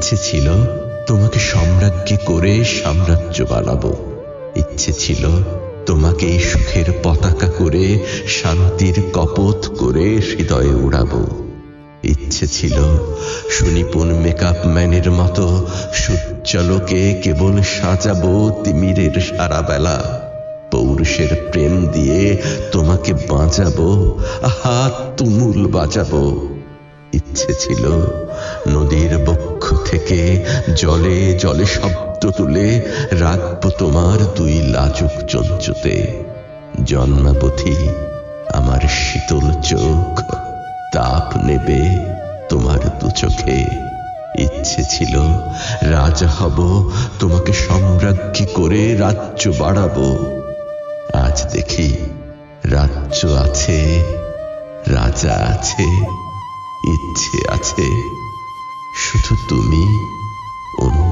ইচ্ছে ছিল তোমাকে সম্রাজ্ঞী করে সাম্রাজ্য বানাবো। ইচ্ছে ছিল তোমাকে সুখের পতাকা করে, শান্তির কপথ করে হৃদয়ে উড়াবো। ইচ্ছে ছিল সুনিপুণ মেকআপ ম্যানের মতো সূর্যালোকে কেবল সাজাবো তিমিরের সারা বেলা পৌরুষের প্রেম দিয়ে তোমাকে বাঁচাবো আহা তুমুল বাজাবো ইচ্ছে ছিল নদীর বক্ষ থেকে জলে জলে শব্দ তুলে রাখব তোমার দুই লাজুক চঞ্চুতে। জন্মাবধি আমার শীতল চোখ, তাপ নেবে তোমার দু চোখে। ইচ্ছে ছিল রাজা হব, তোমাকে সম্রাজ্ঞী করে রাজ্য বাড়াবো। আজ দেখি রাজ্য আছে, রাজা আছে, ইচ্ছে আছে। শুধু তুমি ঘরে